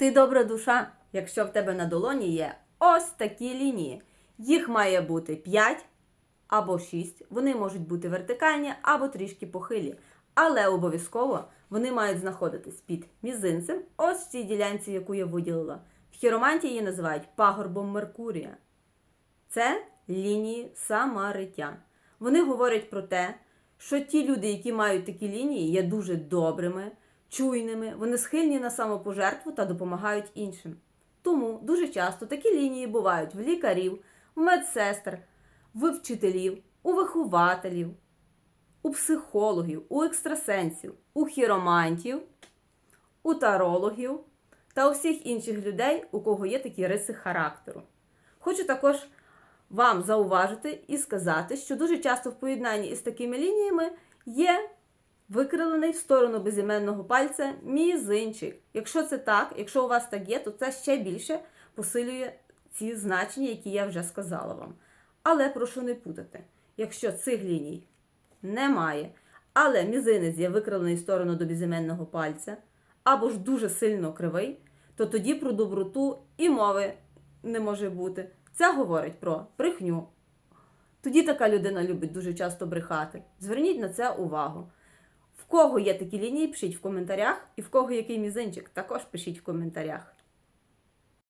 Ти добра душа, якщо в тебе на долоні є ось такі лінії. Їх має бути 5 або 6. Вони можуть бути вертикальні або трішки похилі. Але обов'язково вони мають знаходитись під мізинцем, ось в цій ділянці, яку я виділила. В хіромантії її називають пагорбом Меркурія. Це лінії самаритян. Вони говорять про те, що ті люди, які мають такі лінії, є дуже добрими, чуйними, вони схильні на самопожертву та допомагають іншим. Тому дуже часто такі лінії бувають в лікарів, в медсестер, в вчителів, у вихователів, у психологів, у екстрасенсів, у хіромантів, у тарологів та у всіх інших людей, у кого є такі риси характеру. Хочу також вам зауважити і сказати, що дуже часто в поєднанні із такими лініями є викривлений в сторону безіменного пальця мізинчик. Якщо це так, якщо у вас так є, то це ще більше посилює ці значення, які я вже сказала вам. Але прошу не путати, якщо цих ліній немає, але мізинець є викривлений в сторону до безіменного пальця, або ж дуже сильно кривий, то тоді про доброту і мови не може бути. Це говорить про брехню. Тоді така людина любить дуже часто брехати. Зверніть на це увагу. В кого є такі лінії, пишіть в коментарях, і в кого який мізинчик, також пишіть в коментарях.